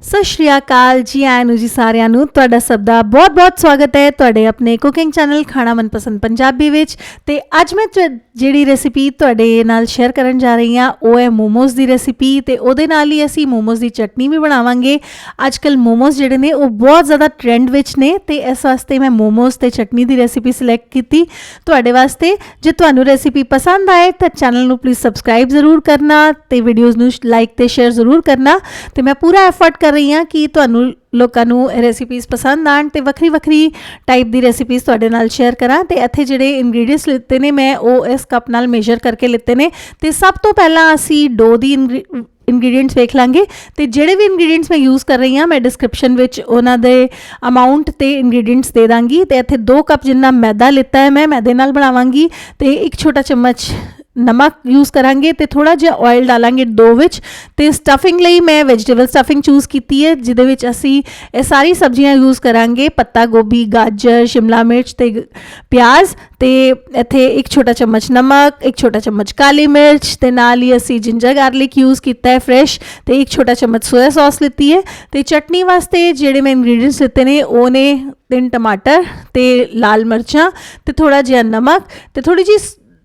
ਸਤਿ ਸ਼੍ਰੀ ਅਕਾਲ ਜੀ, ਆਇਆਂ ਨੂੰ ਜੀ, ਸਾਰਿਆਂ ਨੂੰ। ਤੁਹਾਡਾ ਸਭ ਦਾ ਬਹੁਤ-ਬਹੁਤ ਸਵਾਗਤ ਹੈ ਤੁਹਾਡੇ ਆਪਣੇ ਕੁਕਿੰਗ ਚੈਨਲ ਖਾਣਾ ਮਨਪਸੰਦ ਪੰਜਾਬੀ ਵਿੱਚ। ਤੇ ਅੱਜ ਮੈਂ ਤੁਹਾ- ਜਿਹੜੀ ਰੈਸਿਪੀ ਤੁਹਾਡੇ ਨਾਲ ਸ਼ੇਅਰ ਕਰਨ ਜਾ ਰਹੀ ਹਾਂ, ਉਹ ਹੈ ਮੋਮੋਸ ਦੀ ਰੈਸਿਪੀ ਤੇ ਉਹਦੇ ਨਾਲ ਹੀ ਅਸੀਂ ਮੋਮੋਸ ਦੀ ਚਟਨੀ ਵੀ ਬਣਾਵਾਂਗੇ। ਅੱਜਕੱਲ ਮੋਮੋਸ ਜਿਹੜੇ ਨੇ, ਉਹ ਬਹੁਤ ਜ਼ਿਆਦਾ ਟ੍ਰੈਂਡ ਵਿੱਚ ਨੇ ਤੇ ਇਸ ਵਾਸਤੇ ਮੈਂ ਮੋਮੋਸ ਤੇ ਚਟਨੀ ਦੀ ਰੈਸਿਪੀ ਸਿਲੈਕਟ ਕੀਤੀ। ਤੁਹਾਡੇ ਵਾਸਤੇ ਜੇ ਤੁਹਾਨੂੰ ਰੈਸਿਪੀ ਪਸੰਦ ਆਏ ਤਾਂ ਚੈਨਲ ਨੂੰ ਪਲੀਜ਼ ਸਬਸਕ੍ਰਾਈਬ ਜ਼ਰੂਰ ਕਰਨਾ ਤੇ ਵੀਡੀਓਜ਼ ਨੂੰ ਲਾਈਕ ਤੇ ਸ਼ੇਅਰ ਜ਼ਰੂਰ ਕਰਨਾ। ਤੇ ਮੈਂ ਪੂਰਾ ਐਫਰਟ ਕਰ ਰਹੀ ਹਾਂ ਕਿ ਤੁਹਾਨੂੰ ਲੋਕਾਂ ਨੂੰ ਰੈਸਿਪੀਜ਼ ਪਸੰਦ ਆਣ ਤੇ ਵੱਖਰੀ ਵੱਖਰੀ ਟਾਈਪ ਦੀ ਰੈਸਿਪੀਜ਼ ਤੁਹਾਡੇ ਨਾਲ ਸ਼ੇਅਰ ਕਰਾਂ ਤੇ ਇੱਥੇ ਜਿਹੜੇ ਇੰਗਰੀਡੀਅੰਟਸ ਲਿੱਤੇ ਨੇ, ਮੈਂ ਉਹ ਇਸ ਕੱਪ ਨਾਲ ਮੇਜਰ ਕਰਕੇ ਲਿੱਤੇ ਨੇ ਤੇ ਸਭ ਤੋਂ ਪਹਿਲਾਂ ਅਸੀਂ ਡੋ ਦੀ ਇੰਗਰੀਡੀਅੰਟਸ ਵੇਖ ਲਾਂਗੇ ਤੇ ਜਿਹੜੇ ਵੀ ਇੰਗਰੀਡੀਅੰਟਸ ਮੈਂ ਯੂਜ਼ ਕਰ ਰਹੀ ਹਾਂ, ਮੈਂ ਡਿਸਕ੍ਰਿਪਸ਼ਨ ਵਿੱਚ ਉਹਨਾਂ ਦੇ ਅਮਾਉਂਟ ਤੇ ਇੰਗਰੀਡੀਅੰਟਸ ਦੇ ਦਾਂਗੀ ਤੇ ਇੱਥੇ 2 ਕੱਪ ਜਿੰਨਾ ਮੈਦਾ ਲਿੱਤਾ ਹੈ, ਮੈਂ ਮੈਦੇ ਨਾਲ ਬਣਾਵਾਂਗੀ ਤੇ ਇੱਕ ਛੋਟਾ ਚਮਚ ਨਮਕ ਯੂਜ਼ ਕਰਾਂਗੇ ਤੇ ਥੋੜਾ ਜਿਹਾ ਆਇਲ ਡਾਲਾਂਗੇ ਦੋ ਵਿੱਚ ਤੇ ਸਟਫਿੰਗ ਲਈ ਮੈਂ ਵੈਜੀਟੇਬਲ ਸਟਫਿੰਗ ਚੂਜ਼ ਕੀਤੀ ਹੈ ਜਿਹਦੇ ਵਿੱਚ ਅਸੀਂ ਇਹ ਸਾਰੀ ਸਬਜ਼ੀਆਂ ਯੂਜ਼ ਕਰਾਂਗੇ ਪੱਤਾ ਗੋਭੀ ਗਾਜਰ ਸ਼ਿਮਲਾ ਮਿਰਚ ਤੇ ਪਿਆਜ਼ ਤੇ ਇੱਥੇ ਇੱਕ ਛੋਟਾ ਚਮਚ ਨਮਕ ਇੱਕ ਛੋਟਾ ਚਮਚ ਕਾਲੀ ਮਿਰਚ ਤੇ ਨਾਲ ਹੀ ਅਸੀਂ ਜਿੰਜਰ ਗਾਰਲਿਕ ਯੂਜ਼ ਕੀਤਾ ਹੈ ਫਰੈਸ਼ ਤੇ ਇੱਕ ਛੋਟਾ ਚਮਚ ਸੋਇਆ ਸੌਸ ਲਿੱਤੀ ਹੈ ਤੇ ਚਟਨੀ ਵਾਸਤੇ ਜਿਹੜੇ ਮੈਂ ਇੰਗਰੀਡੀਅੰਟਸ ਲਿੱਤੇ ਨੇ ਉਹ ਨੇ ਤਿੰਨ ਟਮਾਟਰ ਤੇ ਲਾਲ ਮਿਰਚਾਂ ਤੇ ਥੋੜਾ ਜਿਹਾ ਨਮਕ ਤੇ ਥੋੜੀ ਜਿਹੀ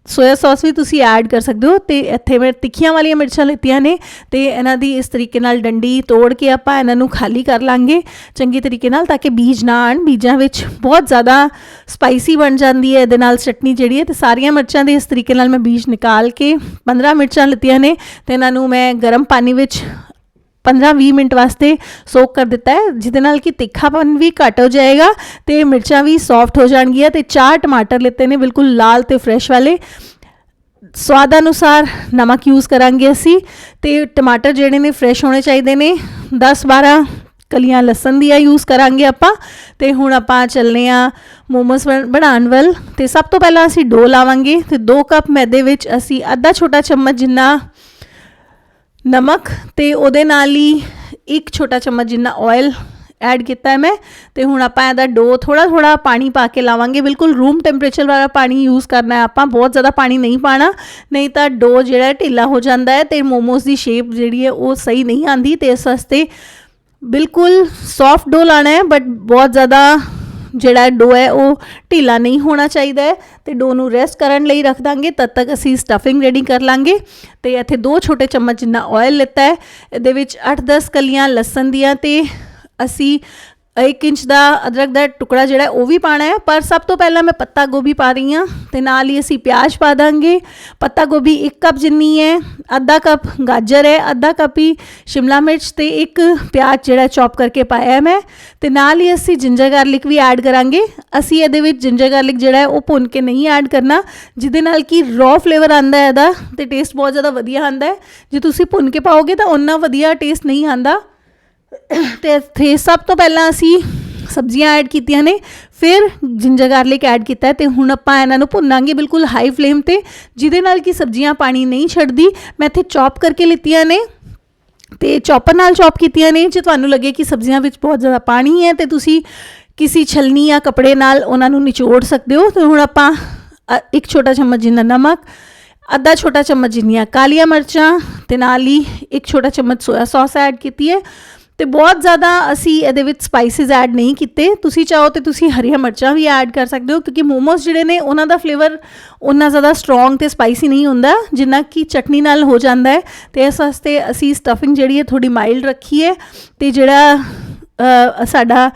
ਸੋਇਆ ਸੌਸ ਵੀ ਤੁਸੀਂ ਐਡ ਕਰ ਸਕਦੇ ਹੋ ਤੇ ਇੱਥੇ ਮੈਂ ਤਿੱਖੀਆਂ ਵਾਲੀਆਂ ਮਿਰਚਾਂ ਲਿੱਤੀਆਂ ਨੇ ਤੇ ਇਹਨਾਂ ਦੀ ਇਸ ਤਰੀਕੇ ਨਾਲ ਡੰਡੀ ਤੋੜ ਕੇ ਆਪਾਂ ਇਹਨਾਂ ਨੂੰ ਖਾਲੀ ਕਰ ਲਾਂਗੇ ਚੰਗੀ ਤਰੀਕੇ ਨਾਲ ਤਾਂ ਕਿ ਬੀਜ ਨਾ ਆਣ ਬੀਜਾਂ ਵਿੱਚ ਬਹੁਤ ਜ਼ਿਆਦਾ ਸਪਾਈਸੀ ਬਣ ਜਾਂਦੀ ਹੈ, ਇਹਦੇ ਨਾਲ ਚਟਨੀ ਜਿਹੜੀ ਹੈ ਤੇ ਸਾਰੀਆਂ ਮਿਰਚਾਂ ਦੇ ਇਸ ਤਰੀਕੇ ਨਾਲ ਮੈਂ ਬੀਜ ਨਿਕਾਲ ਕੇ 15 ਮਿਰਚਾਂ ਲਿੱਤੀਆਂ ਨੇ ਤੇ ਇਹਨਾਂ ਨੂੰ ਮੈਂ ਗਰਮ ਪਾਣੀ ਵਿੱਚ 15-20 ਮਿੰਟ ਵਾਸਤੇ ਸੋਕ ਕਰ ਦਿੱਤਾ ਹੈ, ਜਿਹਦੇ ਨਾਲ ਕਿ ਤਿੱਖਾਪਨ ਵੀ ਘਟ ਹੋ ਜਾਏਗਾ ਤੇ ਮਿਰਚਾਂ ਵੀ ਸੌਫਟ ਹੋ ਜਾਣਗੀਆਂ ਤੇ ਚਾਰ ਟਮਾਟਰ ਲਿੱਤੇ ਨੇ ਬਿਲਕੁਲ ਲਾਲ ਤੇ ਫਰੈਸ਼ ਵਾਲੇ। ਸਵਾਦ ਅਨੁਸਾਰ ਨਮਕ ਯੂਜ਼ ਕਰਾਂਗੇ ਅਸੀਂ ਤੇ ਟਮਾਟਰ ਜਿਹੜੇ ਨੇ ਫਰੈਸ਼ ਹੋਣੇ ਚਾਹੀਦੇ ਨੇ। 10-12 ਕਲੀਆਂ ਲਸਣ ਦੀਆਂ ਯੂਜ਼ ਕਰਾਂਗੇ ਆਪਾਂ ਤੇ ਹੁਣ ਆਪਾਂ ਚੱਲਨੇ ਆ ਮੋਮੋਸ ਬਣਾਉਣ ਵੱਲ ਤੇ ਸਭ ਤੋਂ ਪਹਿਲਾਂ ਅਸੀਂ ਡੋ ਲਾਵਾਂਗੇ ਤੇ 2 ਕੱਪ ਮੈਦੇ ਵਿੱਚ ਅਸੀਂ ਅੱਧਾ ਛੋਟਾ ਚਮਚ ਜਿੰਨਾ ਨਮਕ ਤੇ ਉਹਦੇ ਨਾਲ ਹੀ ਇੱਕ ਛੋਟਾ ਚਮਚ ਜਿੰਨਾ ਆਇਲ ਐਡ ਕੀਤਾ ਹੈ ਮੈਂ ਤੇ ਹੁਣ ਆਪਾਂ ਇਹਦਾ ਡੋ ਥੋੜਾ ਥੋੜਾ ਪਾਣੀ ਪਾ ਕੇ ਲਾਵਾਂਗੇ। ਬਿਲਕੁਲ ਰੂਮ ਟੈਂਪਰੇਚਰ ਵਾਲਾ ਪਾਣੀ ਯੂਜ਼ ਕਰਨਾ ਹੈ ਆਪਾਂ, ਬਹੁਤ ਜ਼ਿਆਦਾ ਪਾਣੀ ਨਹੀਂ ਪਾਣਾ, ਨਹੀਂ ਤਾਂ ਡੋ ਜਿਹੜਾ ਢਿੱਲਾ ਹੋ ਜਾਂਦਾ ਹੈ ਤੇ ਮੋਮੋਸ ਦੀ ਸ਼ੇਪ ਜਿਹੜੀ ਹੈ ਉਹ ਸਹੀ ਨਹੀਂ ਆਂਦੀ ਤੇ ਇਸ ਵਾਸਤੇ ਬਿਲਕੁਲ ਸੌਫਟ ਡੋ ਲਾਣਾ ਹੈ ਬਟ ਬਹੁਤ ਜ਼ਿਆਦਾ ਜਿਹੜਾ ਡੋ ਹੈ, ਉਹ ਢੀਲਾ ਨਹੀਂ ਹੋਣਾ ਚਾਹੀਦਾ ਹੈ ਤੇ ਡੋ ਨੂੰ ਰੈਸਟ ਕਰਨ ਲਈ ਰੱਖ ਦਾਂਗੇ। ਤਦ ਤੱਕ ਅਸੀਂ ਸਟਫਿੰਗ ਰੈਡੀ ਕਰ ਲਾਂਗੇ। ਤੇ ਇੱਥੇ ਦੋ ਛੋਟੇ ਚਮਚ ਜਿੰਨਾ ਆਇਲ ਲਿੱਤਾ ਹੈ, ਇਹਦੇ ਵਿੱਚ 8-10 ਕਲੀਆਂ ਲਸਣ ਦੀਆਂ ਤੇ ਅਸੀਂ 1 ਇੰਚ ਦਾ ਅਦਰਕ ਦਾ ਟੁਕੜਾ ਜਿਹੜਾ ਉਹ ਵੀ ਪਾਣਾ ਹੈ। ਪਰ ਸਭ ਤੋਂ ਪਹਿਲਾਂ ਮੈਂ ਪੱਤਾ ਗੋਭੀ ਪਾ ਰਹੀ ਹਾਂ ਤੇ ਨਾਲ ਹੀ ਅਸੀਂ ਪਿਆਜ਼ ਪਾ ਦਾਂਗੇ। ਪੱਤਾ ਗੋਭੀ 1 ਕੱਪ ਜਿੰਨੀ ਹੈ, ਅੱਧਾ ਕੱਪ ਗਾਜਰ ਹੈ, ਅੱਧਾ ਕੱਪ ਹੀ ਸ਼ਿਮਲਾ ਮਿਰਚ ਤੇ ਇੱਕ ਪਿਆਜ਼ ਜਿਹੜਾ ਚੌਪ ਕਰਕੇ ਪਾਇਆ ਹੈ ਮੈਂ। ਤੇ ਨਾਲ ਹੀ ਅਸੀਂ ਜਿੰਜਰ ਗਾਰਲਿਕ ਵੀ ਐਡ ਕਰਾਂਗੇ। ਅਸੀਂ ਇਹਦੇ ਵਿੱਚ ਜਿੰਜਰ ਗਾਰਲਿਕ ਜਿਹੜਾ ਹੈ ਉਹ ਭੁੰਨ ਕੇ ਨਹੀਂ ਐਡ ਕਰਨਾ, ਜਿਹਦੇ ਨਾਲ ਕਿ ਰॉ ਫਲੇਵਰ ਆਂਦਾ ਹੈ ਇਹਦਾ ਤੇ ਟੇਸਟ ਬਹੁਤ ਜ਼ਿਆਦਾ ਵਧੀਆ ਆਂਦਾ ਹੈ। ਜੇ ਤੁਸੀਂ ਭੁੰਨ ਕੇ ਪਾਓਗੇ ਤਾਂ ਉਹਨਾਂ ਵਧੀਆ ਟੇਸਟ ਨਹੀਂ ਆਂਦਾ ਤੇ ਇੱਥੇ ਸਭ ਤੋਂ ਪਹਿਲਾਂ ਅਸੀਂ ਸਬਜ਼ੀਆਂ ਐਡ ਕੀਤੀਆਂ ਨੇ, ਫਿਰ ਜਿੰਜਰ ਗਾਰਲਿਕ ਐਡ ਕੀਤਾ ਹੈ ਤੇ ਹੁਣ ਆਪਾਂ ਇਹਨਾਂ ਨੂੰ ਭੁੰਨਾਂਗੇ ਬਿਲਕੁਲ ਹਾਈ ਫਲੇਮ ਤੇ, ਜਿਹਦੇ ਨਾਲ ਕਿ ਸਬਜ਼ੀਆਂ ਪਾਣੀ ਨਹੀਂ ਛੱਡਦੀ। ਮੈਂ ਇੱਥੇ ਚੌਪ ਕਰਕੇ ਲਿੱਤੀਆਂ ਨੇ ਤੇ ਚੌਪਰ ਨਾਲ ਚੌਪ ਕੀਤੀਆਂ ਨੇ, ਜੇ ਤੁਹਾਨੂੰ ਲੱਗੇ ਕਿ ਸਬਜ਼ੀਆਂ ਵਿੱਚ ਬਹੁਤ ਜ਼ਿਆਦਾ ਪਾਣੀ ਹੈ ਤੇ ਤੁਸੀਂ ਕਿਸੇ ਛਲਨੀ ਜਾਂ ਕਪੜੇ ਨਾਲ ਉਹਨਾਂ ਨੂੰ ਨਿਚੋੜ ਸਕਦੇ ਹੋ। ਤੇ ਹੁਣ ਆਪਾਂ ਇੱਕ ਛੋਟਾ ਚਮਚ ਜਿੰਨਾ ਨਮਕ, ਅੱਧਾ ਛੋਟਾ ਚਮਚ ਜਿੰਨੀਆਂ ਕਾਲੀਆਂ ਮਿਰਚਾਂ ਤੇ ਨਾਲ ਹੀ ਇੱਕ ਛੋਟਾ ਚਮਚ ਸੋਇਆ ਸੌਸ ਐਡ ਕੀਤੀ ਹੈ। ਤੇ ਬਹੁਤ ਜ਼ਿਆਦਾ ਅਸੀਂ ਇਹਦੇ ਵਿੱਚ ਸਪਾਈਸਿਸ ਐਡ ਨਹੀਂ ਕੀਤੇ। ਤੁਸੀਂ ਚਾਹੋ ਤੇ ਤੁਸੀਂ ਹਰੀਆਂ ਮਿਰਚਾਂ ਵੀ ਐਡ ਕਰ ਸਕਦੇ ਹੋ, ਕਿਉਂਕਿ ਮੋਮੋਸ ਜਿਹੜੇ ਨੇ, ਉਹਨਾਂ ਦਾ ਫਲੇਵਰ ਉਹਨਾਂ ਜ਼ਿਆਦਾ ਸਟਰੋਂਗ ਤੇ ਸਪਾਈਸੀ ਨਹੀਂ ਹੁੰਦਾ, ਜਿੰਨਾ ਕਿ ਚਟਨੀ ਨਾਲ ਹੋ ਜਾਂਦਾ ਹੈ। ਤੇ ਇਸ ਵਾਸਤੇ ਅਸੀਂ ਸਟਫਿੰਗ ਜਿਹੜੀ ਹੈ ਥੋੜੀ ਮਾਈਲਡ ਰੱਖੀ ਹੈ। ਤੇ ਜਿਹੜਾ ਸਾਡਾ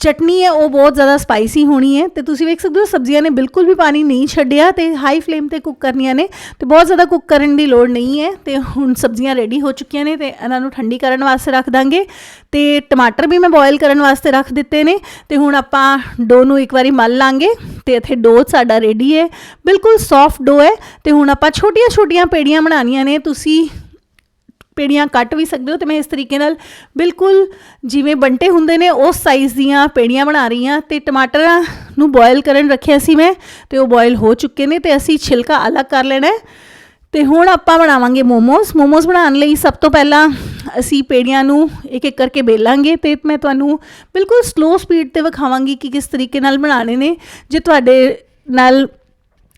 ਚਟਨੀ ਹੈ, ਉਹ ਬਹੁਤ ਜ਼ਿਆਦਾ ਸਪਾਈਸੀ ਹੋਣੀ ਹੈ ਤੇ ਤੁਸੀਂ ਵੇਖ ਸਕਦੇ ਹੋ ਸਬਜ਼ੀਆਂ ਨੇ ਬਿਲਕੁਲ ਵੀ ਪਾਣੀ ਨਹੀਂ ਛੱਡਿਆ ਤੇ ਹਾਈ ਫਲੇਮ ਤੇ ਕੁੱਕ ਕਰਨੀਆਂ ਨੇ ਤੇ ਬਹੁਤ ਜ਼ਿਆਦਾ ਕੁੱਕ ਕਰਨ ਦੀ ਲੋੜ ਨਹੀਂ ਹੈ ਤੇ ਹੁਣ ਸਬਜ਼ੀਆਂ ਰੈਡੀ ਹੋ ਚੁੱਕੀਆਂ ਨੇ ਤੇ ਇਹਨਾਂ ਨੂੰ ਠੰਡੀ ਕਰਨ ਵਾਸਤੇ ਰੱਖ ਦਾਂਗੇ ਤੇ ਟਮਾਟਰ ਵੀ ਮੈਂ ਬੋਇਲ ਕਰਨ ਵਾਸਤੇ ਰੱਖ ਦਿੱਤੇ ਨੇ ਤੇ ਹੁਣ ਆਪਾਂ ਡੋ ਨੂੰ ਇੱਕ ਵਾਰੀ ਮਲ ਲਾਂਗੇ ਤੇ ਇੱਥੇ ਡੋ ਸਾਡਾ ਰੈਡੀ ਹੈ, ਬਿਲਕੁਲ ਸੌਫਟ ਡੋ ਹੈ ਤੇ ਹੁਣ ਆਪਾਂ ਛੋਟੀਆਂ ਛੋਟੀਆਂ ਪੇੜੀਆਂ ਬਣਾਉਣੀਆਂ ਨੇ, ਤੁਸੀਂ ਪੇੜੀਆਂ ਕੱਟ ਵੀ ਸਕਦੇ ਹੋ ਤੇ ਮੈਂ ਇਸ ਤਰੀਕੇ ਨਾਲ ਬਿਲਕੁਲ ਜਿਵੇਂ ਬੰਟੇ ਹੁੰਦੇ ਨੇ, ਉਸ ਸਾਈਜ਼ ਦੀਆਂ ਪੇੜੀਆਂ ਬਣਾ ਰਹੀ ਹਾਂ ਤੇ ਟਮਾਟਰਾਂ ਨੂੰ ਬੋਇਲ ਕਰਨ ਰੱਖਿਆ ਸੀ ਮੈਂ ਤੇ ਉਹ ਬੋਇਲ ਹੋ ਚੁੱਕੇ ਨੇ ਤੇ ਅਸੀਂ ਛਿਲਕਾ ਅਲੱਗ ਕਰ ਲੈਣਾ ਹੈ। ਤੇ ਹੁਣ ਆਪਾਂ ਬਣਾਵਾਂਗੇ ਮੋਮੋਸ। ਮੋਮੋਸ ਬਣਾਉਣ ਲਈ ਸਭ ਤੋਂ ਪਹਿਲਾਂ ਅਸੀਂ ਪੇੜੀਆਂ ਨੂੰ ਇੱਕ ਇੱਕ ਕਰਕੇ ਬੇਲਾਂਗੇ ਤੇ ਮੈਂ ਤੁਹਾਨੂੰ ਬਿਲਕੁਲ ਸਲੋ ਸਪੀਡ ਤੇ ਵਿਖਾਵਾਂਗੀ ਕਿ ਕਿਸ ਤਰੀਕੇ ਨਾਲ ਬਣਾਉਣੇ ਨੇ। ਜੇ ਤੁਹਾਡੇ ਨਾਲ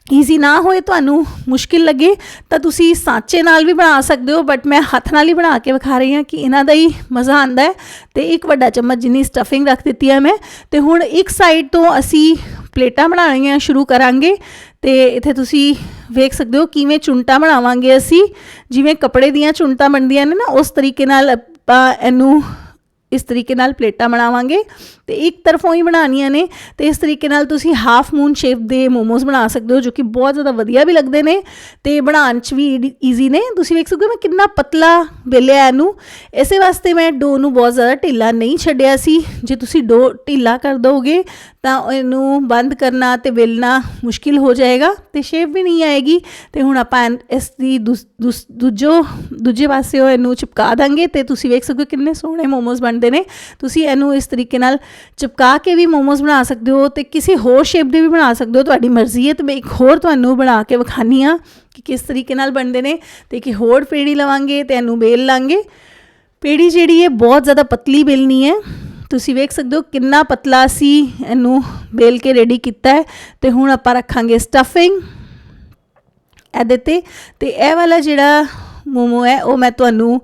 ਈਜ਼ੀ ਨਾ ਹੋਏ ਤੁਹਾਨੂੰ, ਮੁਸ਼ਕਿਲ ਲੱਗੇ, ਤਾਂ ਤੁਸੀਂ ਸਾਂਚੇ ਨਾਲ ਵੀ ਬਣਾ ਸਕਦੇ ਹੋ ਬਟ ਮੈਂ ਹੱਥ ਨਾਲ ਹੀ ਬਣਾ ਕੇ ਵਿਖਾ ਰਹੀ ਹਾਂ ਕਿ ਇਹਨਾਂ ਦਾ ਹੀ ਮਜ਼ਾ ਆਂਦਾ ਹੈ। ਤੇ ਇੱਕ ਵੱਡਾ ਚਮਚ ਜਿੰਨੀ ਸਟਫਿੰਗ ਰੱਖ ਦਿੱਤੀ ਹੈ ਮੈਂ, ਤੇ ਹੁਣ ਇੱਕ ਸਾਈਡ ਤੋਂ ਅਸੀਂ ਪਲੇਟਾਂ ਬਣਾਉਣੀਆਂ ਸ਼ੁਰੂ ਕਰਾਂਗੇ। ਤੇ ਇੱਥੇ ਤੁਸੀਂ ਵੇਖ ਸਕਦੇ ਹੋ ਕਿਵੇਂ ਚੁੰਟਾ ਬਣਾਵਾਂਗੇ ਅਸੀਂ, ਜਿਵੇਂ ਕੱਪੜੇ ਦੀਆਂ ਚੁੰਟਾਂ ਬਣਦੀਆਂ ਨੇ ਨਾ, ਉਸ ਤਰੀਕੇ ਨਾਲ ਆਪਾਂ ਇਹਨੂੰ ਇਸ ਤਰੀਕੇ ਨਾਲ ਪਲੇਟਾਂ ਬਣਾਵਾਂਗੇ ਤੇ ਇੱਕ ਤਰਫੋਂ ਹੀ ਬਣਾਉਣੀਆਂ ਨੇ ਤੇ ਇਸ ਤਰੀਕੇ ਨਾਲ ਤੁਸੀਂ ਹਾਫ ਮੂਨ ਸ਼ੇਪ ਦੇ ਮੋਮੋਸ ਬਣਾ ਸਕਦੇ ਹੋ, ਜੋ ਕਿ ਬਹੁਤ ਜ਼ਿਆਦਾ ਵਧੀਆ ਵੀ ਲੱਗਦੇ ਨੇ ਤੇ ਬਣਾਉਣ 'ਚ ਵੀ ਈਜ਼ੀ ਨੇ। ਤੁਸੀਂ ਵੇਖ ਸਕਦੇ ਹੋ ਮੈਂ ਕਿੰਨਾ ਪਤਲਾ ਵੇਲਿਆ ਇਹਨੂੰ। ਇਸੇ ਵਾਸਤੇ ਮੈਂ ਡੋ ਨੂੰ ਬਹੁਤ ਜ਼ਿਆਦਾ ਢਿੱਲਾ ਨਹੀਂ ਛੱਡਿਆ ਸੀ। ਜੇ ਤੁਸੀਂ ਡੋ ਢਿੱਲਾ ਕਰ ਦੋਗੇ ਤਾਂ ਇਹਨੂੰ ਬੰਦ ਕਰਨਾ ਤੇ ਵੇਲਣਾ ਮੁਸ਼ਕਿਲ ਹੋ ਜਾਏਗਾ ਤੇ ਸ਼ੇਪ ਵੀ ਨਹੀਂ ਆਏਗੀ। ਤੇ ਹੁਣ ਆਪਾਂ ਇਸ ਦੀ ਦੂਸ- ਦੂਸ- ਦੂਜੋ, ਦੂਜੇ ਪਾਸਿਓਂ ਇਹਨੂੰ ਚਿਪਕਾ ਦਾਂਗੇ ਤੇ ਤੁਸੀਂ ਵੇਖ ਸਕਦੇ ਹੋ ਕਿੰਨੇ ਸੋਹਣੇ ਮੋਮੋਸ ਬਣਦੇ ਨੇ, ਤੁਸੀਂ ਇਹਨੂੰ ਇਸ ਤਰੀਕੇ ਨਾਲ ਚਿਪਕਾ ਕੇ ਵੀ ਮੋਮੋਸ ਬਣਾ ਸਕਦੇ ਹੋ ਤੇ ਕਿਸੇ ਹੋਰ ਸ਼ੇਪ ਦੇ ਵੀ ਬਣਾ ਸਕਦੇ ਹੋ, ਤੁਹਾਡੀ ਮਰਜ਼ੀ ਹੈ, ਤੇ ਮੈਂ ਇੱਕ ਹੋਰ ਤੁਹਾਨੂੰ ਬਣਾ ਕੇ ਵਿਖਾਨੀ ਆ ਕਿ ਕਿਸ ਤਰੀਕੇ ਨਾਲ ਬਣਦੇ ਨੇ ਤੇ ਇੱਕ ਹੋਰ ਪੇੜੀ ਲਵਾਂਗੇ ਤੇ ਇਹਨੂੰ ਬੇਲ ਲਾਂਗੇ। ਪੇੜੀ ਜਿਹੜੀ ਹੈ, ਬਹੁਤ ਜ਼ਿਆਦਾ ਪਤਲੀ ਬੇਲਣੀ ਹੈ। ਤੁਸੀਂ ਵੇਖ ਸਕਦੇ ਹੋ ਕਿੰਨਾ ਪਤਲਾ ਸੀ ਇਹਨੂੰ ਬੇਲ ਕੇ ਰੈਡੀ ਕੀਤਾ ਹੈ ਤੇ ਹੁਣ ਆਪਾਂ ਰੱਖਾਂਗੇ ਸਟਫਿੰਗ ਇਹਦੇ ਤੇ ਤੇ ਇਹ ਵਾਲਾ ਜਿਹੜਾ ਮੋਮੋ ਹੈ, ਉਹ ਮੈਂ ਤੁਹਾਨੂੰ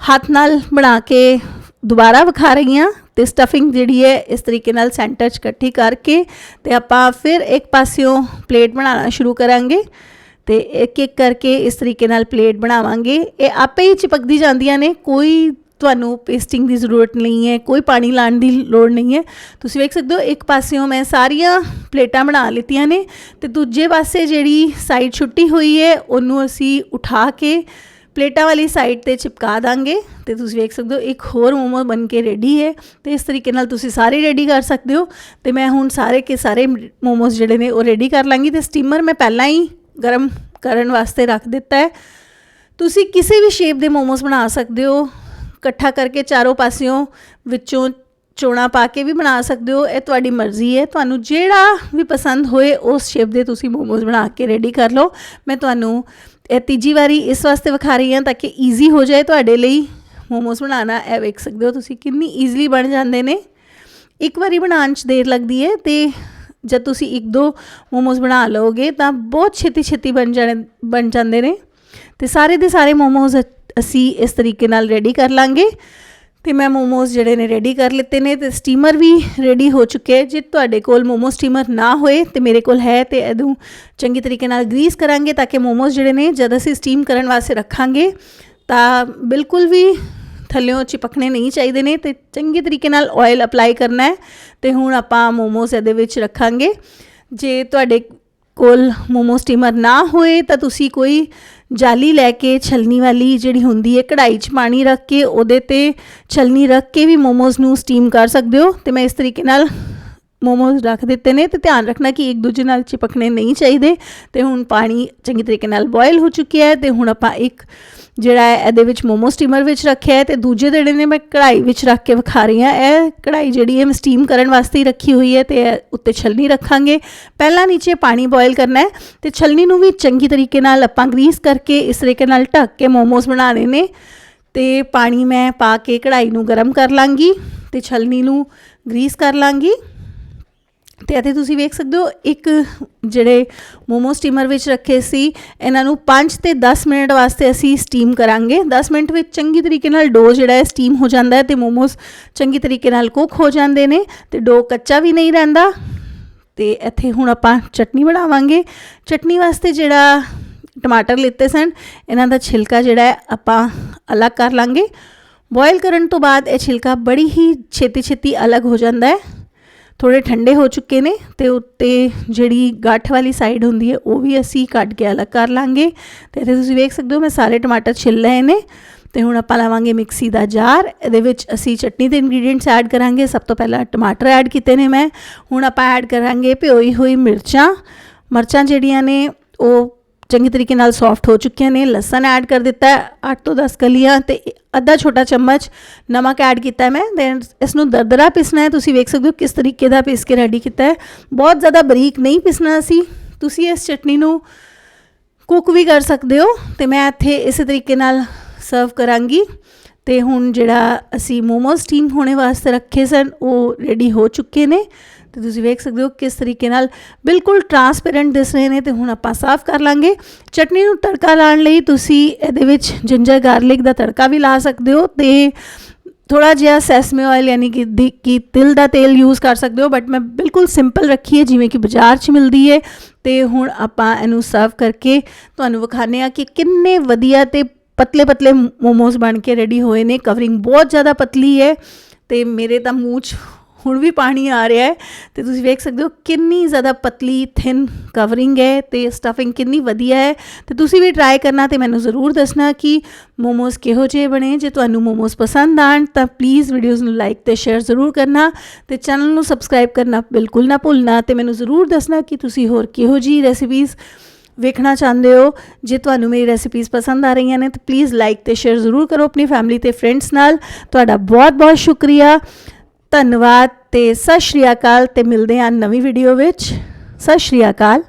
ਹੱਥ ਨਾਲ ਬਣਾ ਕੇ ਦੁਬਾਰਾ ਵਿਖਾ ਰਹੀ ਹਾਂ ਤੇ ਸਟਫਿੰਗ ਜਿਹੜੀ ਹੈ ਇਸ ਤਰੀਕੇ ਨਾਲ ਸੈਂਟਰ 'ਚ ਇਕੱਠੀ ਕਰਕੇ ਤੇ ਆਪਾਂ ਫਿਰ ਇੱਕ ਪਾਸਿਓਂ ਪਲੇਟ ਬਣਾਉਣਾ ਸ਼ੁਰੂ ਕਰਾਂਗੇ ਤੇ ਇੱਕ ਇੱਕ ਕਰਕੇ ਇਸ ਤਰੀਕੇ ਨਾਲ ਪਲੇਟ ਬਣਾਵਾਂਗੇ। ਇਹ ਆਪੇ ਹੀ ਚਿਪਕਦੀ ਜਾਂਦੀਆਂ ਨੇ, ਕੋਈ ਤੁਹਾਨੂੰ ਪੇਸਟਿੰਗ ਦੀ ਜ਼ਰੂਰਤ ਨਹੀਂ ਹੈ, ਕੋਈ ਪਾਣੀ ਲਾਉਣ ਦੀ ਲੋੜ ਨਹੀਂ ਹੈ। ਤੁਸੀਂ ਵੇਖ ਸਕਦੇ ਹੋ, ਇੱਕ ਪਾਸਿਓਂ ਮੈਂ ਸਾਰੀਆਂ ਪਲੇਟਾਂ ਬਣਾ ਲਿੱਤੀਆਂ ਨੇ ਤੇ ਦੂਜੇ ਪਾਸੇ ਜਿਹੜੀ ਸਾਈਡ ਛੁੱਟੀ ਹੋਈ ਹੈ, ਉਹਨੂੰ ਅਸੀਂ ਉਠਾ ਕੇ ਪਲੇਟਾਂ ਵਾਲੀ ਸਾਈਡ ਤੇ ਚਿਪਕਾ ਦਾਂਗੇ ਤੇ ਤੁਸੀਂ ਵੇਖ ਸਕਦੇ ਹੋ, ਇੱਕ ਹੋਰ ਮੋਮੋ ਬਣ ਕੇ ਰੈਡੀ ਹੈ ਤੇ ਇਸ ਤਰੀਕੇ ਨਾਲ ਤੁਸੀਂ ਸਾਰੇ ਰੈਡੀ ਕਰ ਸਕਦੇ ਹੋ ਤੇ ਮੈਂ ਹੁਣ ਸਾਰੇ ਕੇ ਸਾਰੇ ਮੋਮੋਸ ਜਿਹੜੇ ਨੇ ਉਹ ਰੈਡੀ ਕਰ ਲਾਂਗੀ ਤੇ ਸਟੀਮਰ ਮੈਂ ਪਹਿਲਾਂ ਹੀ ਗਰਮ ਕਰਨ ਵਾਸਤੇ ਰੱਖ ਦਿੱਤਾ ਹੈ। ਤੁਸੀਂ ਕਿਸੇ ਵੀ ਸ਼ੇਪ ਦੇ ਮੋਮੋਸ ਬਣਾ ਸਕਦੇ ਹੋ, ਇਕੱਠਾ ਕਰਕੇ ਚਾਰੋਂ ਪਾਸਿਓਂ ਵਿੱਚੋਂ ਚੋਣਾ ਪਾ ਕੇ ਵੀ ਬਣਾ ਸਕਦੇ ਹੋ, ਇਹ ਤੁਹਾਡੀ ਮਰਜ਼ੀ ਹੈ। ਤੁਹਾਨੂੰ ਜਿਹੜਾ ਵੀ ਪਸੰਦ ਹੋਏ, ਉਸ ਸ਼ੇਪ ਦੇ ਤੁਸੀਂ ਮੋਮੋਜ਼ ਬਣਾ ਕੇ ਰੈਡੀ ਕਰ ਲਓ। ਮੈਂ ਤੁਹਾਨੂੰ ਇਹ ਤੀਜੀ ਵਾਰੀ ਇਸ ਵਾਸਤੇ ਵਿਖਾ ਰਹੀ ਹਾਂ ਤਾਂ ਕਿ ਈਜ਼ੀ ਹੋ ਜਾਏ ਤੁਹਾਡੇ ਲਈ ਮੋਮੋਜ਼ ਬਣਾਉਣਾ। ਇਹ ਵੇਖ ਸਕਦੇ ਹੋ ਤੁਸੀਂ ਕਿੰਨੀ ਈਜ਼ੀਲੀ ਬਣ ਜਾਂਦੇ ਨੇ। ਇੱਕ ਵਾਰੀ ਬਣਾਉਣ 'ਚ ਦੇਰ ਲੱਗਦੀ ਹੈ ਤੇ ਜਦ ਤੁਸੀਂ ਇੱਕ ਦੋ ਮੋਮੋਜ਼ ਬਣਾ ਲਓਗੇ ਤਾਂ ਬਹੁਤ ਛੇਤੀ ਛੇਤੀ ਬਣ ਜਾਣੇ, ਬਣ ਜਾਂਦੇ ਨੇ। ਤੇ ਸਾਰੇ ਦੇ ਸਾਰੇ ਮੋਮੋਜ਼ ਅਸੀਂ ਇਸ ਤਰੀਕੇ ਨਾਲ ਰੈਡੀ ਕਰ ਲਾਂਗੇ। ਤੇ ਮੈਂ ਮੋਮੋਸ ਜਿਹੜੇ ਨੇ ਰੈਡੀ ਕਰ ਲਿੱਤੇ ਨੇ ਤੇ ਸਟੀਮਰ ਵੀ ਰੈਡੀ ਹੋ ਚੁੱਕੇ ਹੈ। ਜੇ ਤੁਹਾਡੇ ਕੋਲ ਮੋਮੋ ਸਟੀਮਰ ਨਾ ਹੋਏ ਤੇ ਮੇਰੇ ਕੋਲ ਹੈ ਤੇ ਇਹਨੂੰ ਚੰਗੀ ਤਰੀਕੇ ਨਾਲ ਗਰੀਸ ਕਰਾਂਗੇ ਤਾਂ ਕਿ ਮੋਮੋਸ ਜਿਹੜੇ ਨੇ ਜਦ ਅਸੀਂ ਸਟੀਮ ਕਰਨ ਵਾਸਤੇ ਰੱਖਾਂਗੇ ਤਾਂ ਬਿਲਕੁਲ ਵੀ ਥੱਲਿਓਂ ਚਿਪਕਣੇ ਨਹੀਂ ਚਾਹੀਦੇ ਨੇ ਤੇ ਚੰਗੇ ਤਰੀਕੇ ਨਾਲ ਆਇਲ ਅਪਲਾਈ ਕਰਨਾ ਹੈ ਤੇ ਹੁਣ ਆਪਾਂ ਮੋਮੋਸ ਇਹਦੇ ਵਿੱਚ ਰੱਖਾਂਗੇ। ਜੇ ਤੁਹਾਡੇ ਕੋਲ ਮੋਮੋ ਸਟੀਮਰ ਨਾ ਹੋਏ ਤਾਂ ਤੁਸੀਂ ਕੋਈ ਜਾਲੀ ਲੈ ਕੇ ਛਲਨੀ ਵਾਲੀ ਜਿਹੜੀ ਹੁੰਦੀ ਹੈ ਕਢਾਈ 'ਚ ਪਾਣੀ ਰੱਖ ਕੇ ਉਹਦੇ ਤੇ ਛਲਨੀ ਰੱਖ ਕੇ ਵੀ ਮੋਮੋਜ਼ ਨੂੰ ਸਟੀਮ ਕਰ ਸਕਦੇ ਹੋ ਤੇ ਮੈਂ ਇਸ ਤਰੀਕੇ ਨਾਲ ਮੋਮੋਸ ਰੱਖ ਦਿੱਤੇ ਨੇ ਤੇ ਧਿਆਨ ਰੱਖਣਾ ਕਿ ਇੱਕ ਦੂਜੇ ਨਾਲ ਚਿਪਕਣੇ ਨਹੀਂ ਚਾਹੀਦੇ। ਤੇ ਹੁਣ ਪਾਣੀ ਚੰਗੀ ਤਰੀਕੇ ਨਾਲ ਬੋਇਲ ਹੋ ਚੁੱਕਿਆ ਹੈ ਤੇ ਹੁਣ ਆਪਾਂ ਇੱਕ ਜਿਹੜਾ ਹੈ ਇਹਦੇ ਵਿੱਚ ਮੋਮੋ ਸਟੀਮਰ ਵਿੱਚ ਰੱਖਿਆ ਹੈ ਤੇ ਦੂਜੇ ਜਿਹੜੇ ਨੇ ਮੈਂ ਕੜਾਈ ਵਿੱਚ ਰੱਖ ਕੇ ਵਿਖਾ ਰਹੀ ਹਾਂ। ਇਹ ਕੜਾਈ ਜਿਹੜੀ ਹੈ ਮੈਂ ਸਟੀਮ ਕਰਨ ਵਾਸਤੇ ਹੀ ਰੱਖੀ ਹੋਈ ਹੈ ਤੇ ਉੱਤੇ ਛਲਨੀ ਰੱਖਾਂਗੇ। ਪਹਿਲਾਂ ਨੀਚੇ ਪਾਣੀ ਬੋਇਲ ਕਰਨਾ ਹੈ ਤੇ ਛਲਨੀ ਨੂੰ ਵੀ ਚੰਗੀ ਤਰੀਕੇ ਨਾਲ ਆਪਾਂ ਗਰੀਸ ਕਰਕੇ ਇਸ ਤਰੀਕੇ ਨਾਲ ਢੱਕ ਕੇ ਮੋਮੋਸ ਬਣਾਉਣੇ ਨੇ। ਤੇ ਪਾਣੀ ਮੈਂ ਪਾ ਕੇ ਕੜਾਈ ਨੂੰ ਗਰਮ ਕਰ ਲਾਂਗੀ ਤੇ ਛਲਨੀ ਨੂੰ ਗਰੀਸ ਕਰ ਲਾਂਗੀ। ਤੇ ਅਤੇ ਤੁਸੀਂ ਵੇਖ ਸਕਦੇ ਹੋ, ਇੱਕ ਜਿਹੜੇ ਮੋਮੋ ਸਟੀਮਰ ਵਿੱਚ ਰੱਖੇ ਸੀ, ਇਹਨਾਂ ਨੂੰ 5 ਤੇ 10 ਮਿੰਟ ਵਾਸਤੇ ਅਸੀਂ ਸਟੀਮ ਕਰਾਂਗੇ। 10 ਮਿੰਟ ਵਿੱਚ ਚੰਗੀ ਤਰੀਕੇ ਨਾਲ ਡੋ ਜਿਹੜਾ ਹੈ ਸਟੀਮ ਹੋ ਜਾਂਦਾ ਹੈ ਤੇ ਮੋਮੋਸ ਚੰਗੀ ਤਰੀਕੇ ਨਾਲ ਕੁੱਕ ਹੋ ਜਾਂਦੇ ਨੇ ਤੇ ਡੋ ਕੱਚਾ ਵੀ ਨਹੀਂ ਰਹਿੰਦਾ। ਤੇ ਇੱਥੇ ਹੁਣ ਆਪਾਂ ਚਟਨੀ ਬਣਾਵਾਂਗੇ। ਚਟਨੀ ਵਾਸਤੇ ਜਿਹੜਾ ਟਮਾਟਰ ਲਿੱਤੇ ਸਨ, ਇਹਨਾਂ ਦਾ ਛਿਲਕਾ ਜਿਹੜਾ ਹੈ, ਆਪਾਂ ਅਲੱਗ ਕਰ ਲਾਂਗੇ। ਬੋਇਲ ਕਰਨ ਤੋਂ ਬਾਅਦ ਇਹ ਛਿਲਕਾ ਬੜੀ ਹੀ ਛੇਤੀ ਛੇਤੀ ਅਲੱਗ ਹੋ ਜਾਂਦਾ ਹੈ। ਥੋੜੇ ਠੰਡੇ ਹੋ ਚੁੱਕੇ ਨੇ ਤੇ ਉੱਤੇ ਜਿਹੜੀ ਗੱਠ ਵਾਲੀ ਸਾਈਡ ਹੁੰਦੀ ਹੈ, ਉਹ ਵੀ ਅਸੀਂ ਕੱਢ ਕੇ ਅਲੱਗ ਕਰ ਲਾਂਗੇ। ਤੇ ਇੱਥੇ ਤੁਸੀਂ ਵੇਖ ਸਕਦੇ ਹੋ, ਮੈਂ ਸਾਰੇ ਟਮਾਟਰ ਛਿੱਲ ਲਏ ਨੇ ਤੇ ਹੁਣ ਆਪਾਂ ਲਾਵਾਂਗੇ ਮਿਕਸੀ ਦਾ ਜਾਰ ਇਹਦੇ ਵਿੱਚ ਅਸੀਂ ਚਟਨੀ ਦੇ ਇੰਗਰੀਡੀਐਂਟਸ ਐਡ ਕਰਾਂਗੇ। ਸਭ ਤੋਂ ਪਹਿਲਾਂ ਟਮਾਟਰ ਐਡ ਕੀਤੇ ਨੇ ਮੈਂ। ਹੁਣ ਆਪਾਂ ਐਡ ਕਰਾਂਗੇ ਭਿਓਈ ਹੋਈ ਮਿਰਚਾਂ। ਮਿਰਚਾਂ ਜਿਹੜੀਆਂ ਨੇ, ਉਹ ਚੰਗੇ ਤਰੀਕੇ ਨਾਲ ਸੌਫਟ ਹੋ ਚੁੱਕੀਆਂ ਨੇ, ਲਸਣ ਐਡ ਕਰ ਦਿੱਤਾ ਹੈ 8 ਤੋਂ 10 ਕਲੀਆਂ ਤੇ ਅੱਧਾ ਛੋਟਾ ਚਮਚ ਨਮਕ ਐਡ ਕੀਤਾ ਹੈ ਮੈਂ ਦੈਨ ਇਸ ਨੂੰ ਦਰਦਰਾ ਪਿਸਣਾ ਹੈ, ਤੁਸੀਂ ਵੇਖ ਸਕਦੇ ਹੋ ਕਿਸ ਤਰੀਕੇ ਦਾ ਪੀਸ ਕੇ ਰੈਡੀ ਕੀਤਾ ਹੈ। ਬਹੁਤ ਜ਼ਿਆਦਾ ਬਰੀਕ ਨਹੀਂ ਪਿਸਣਾ ਸੀ ਤੁਸੀਂ ਇਸ ਚਟਨੀ ਨੂੰ ਕੁੱਕ ਵੀ ਕਰ ਸਕਦੇ ਹੋ ਤੇ ਮੈਂ ਇੱਥੇ ਇਸੇ ਤਰੀਕੇ ਨਾਲ ਸਰਵ ਕਰਾਂਗੀ। ਤੇ ਹੁਣ ਜਿਹੜਾ ਅਸੀਂ ਮੋਮੋਸ ਸਟੀਮ ਹੋਣੇ ਵਾਸਤੇ ਰੱਖੇ ਸਨ, ਉਹ ਰੈਡੀ ਹੋ ਚੁੱਕੇ ਨੇ। ਤੇ ਤੁਸੀਂ ਵੇਖ ਸਕਦੇ ਹੋ ਕਿਸ ਤਰੀਕੇ ਨਾਲ ਬਿਲਕੁਲ ਟਰਾਂਸਪੇਰੈਂਟ ਦਿਸ ਰਹੇ ਨੇ ਤੇ ਹੁਣ ਆਪਾਂ ਸਾਫ਼ ਕਰ ਲਾਂਗੇ। ਚਟਨੀ ਨੂੰ ਤੜਕਾ ਲਾਉਣ ਲਈ ਤੁਸੀਂ ਇਹਦੇ ਵਿੱਚ ਜਿੰਜਰ ਗਾਰਲਿਕ ਦਾ ਤੜਕਾ ਵੀ ਲਾ ਸਕਦੇ ਹੋ ਤੇ ਥੋੜਾ ਜਿਹਾ ਸੈਸਮੇ ਆਇਲ ਯਾਨੀ ਕਿ ਕਿ ਤਿਲ ਦਾ ਤੇਲ ਯੂਜ਼ ਕਰ ਸਕਦੇ ਹੋ ਬਟ ਮੈਂ ਬਿਲਕੁਲ ਸਿੰਪਲ ਰੱਖੀ ਹੈ, ਜਿਵੇਂ ਕਿ ਬਾਜ਼ਾਰ 'ਚ ਮਿਲਦੀ ਹੈ। ਤੇ ਹੁਣ ਆਪਾਂ ਇਹਨੂੰ ਸਰਵ ਕਰਕੇ ਤੁਹਾਨੂੰ ਵਿਖਾਣੇ ਆ ਕਿ ਕਿੰਨੇ ਵਧੀਆ ਤੇ ਪਤਲੇ ਪਤਲੇ ਮੋਮੋਸ ਬਣ ਕੇ ਰੈਡੀ ਹੋਏ ਨੇ। ਕਵਰਿੰਗ ਬਹੁਤ ਜ਼ਿਆਦਾ ਪਤਲੀ ਹੈ ਤੇ ਮੇਰੇ ਤਾਂ ਮੂੰਹ 'ਚ ਹੁਣ ਵੀ ਪਾਣੀ ਆ ਰਿਹਾ ਹੈ ਤੇ ਤੁਸੀਂ ਵੇਖ ਸਕਦੇ ਹੋ ਕਿੰਨੀ ਜ਼ਿਆਦਾ ਪਤਲੀ ਥਿਨ ਕਵਰਿੰਗ ਹੈ ਤੇ ਸਟਫਿੰਗ ਕਿੰਨੀ ਵਧੀਆ ਹੈ ਤੇ ਤੁਸੀਂ ਵੀ ਟਰਾਈ ਕਰਨਾ ਤੇ ਮੈਨੂੰ ਜ਼ਰੂਰ ਦੱਸਣਾ ਕਿ ਮੋਮੋਸ ਕਿਹੋ ਜਿਹੇ ਬਣੇ। ਜੇ ਤੁਹਾਨੂੰ ਮੋਮੋਸ ਪਸੰਦ ਆਣ ਤਾਂ ਪਲੀਜ਼ ਵੀਡੀਓਜ਼ ਨੂੰ ਲਾਈਕ ਤੇ ਸ਼ੇਅਰ ਜ਼ਰੂਰ ਕਰਨਾ ਤੇ ਚੈਨਲ ਨੂੰ ਸਬਸਕ੍ਰਾਈਬ ਕਰਨਾ ਬਿਲਕੁਲ ਨਾ ਭੁੱਲਣਾ ਤੇ ਮੈਨੂੰ ਜ਼ਰੂਰ ਦੱਸਣਾ ਕਿ ਤੁਸੀਂ ਹੋਰ ਕਿਹੋ ਜਿਹੀ ਰੈਸਿਪੀਜ਼ ਵੇਖਣਾ ਚਾਹੁੰਦੇ ਹੋ। ਜੇ ਤੁਹਾਨੂੰ ਮੇਰੀ ਰੈਸਿਪੀਜ਼ ਪਸੰਦ ਆ ਰਹੀਆਂ ਨੇ ਤਾਂ ਪਲੀਜ਼ ਲਾਈਕ ਤੇ ਸ਼ੇਅਰ ਜ਼ਰੂਰ ਕਰੋ ਆਪਣੀ ਫੈਮਿਲੀ ਤੇ ਫਰੈਂਡਸ ਨਾਲ। ਤੁਹਾਡਾ ਬਹੁਤ ਬਹੁਤ ਸ਼ੁਕਰੀਆ। ਧੰਨਵਾਦ ਤੇ ਸਤਿ ਸ਼੍ਰੀ ਅਕਾਲ ਤੇ ਮਿਲਦੇ ਹਾਂ ਨਵੀਂ ਵੀਡੀਓ ਵਿੱਚ। ਸਤਿ ਸ਼੍ਰੀ ਅਕਾਲ।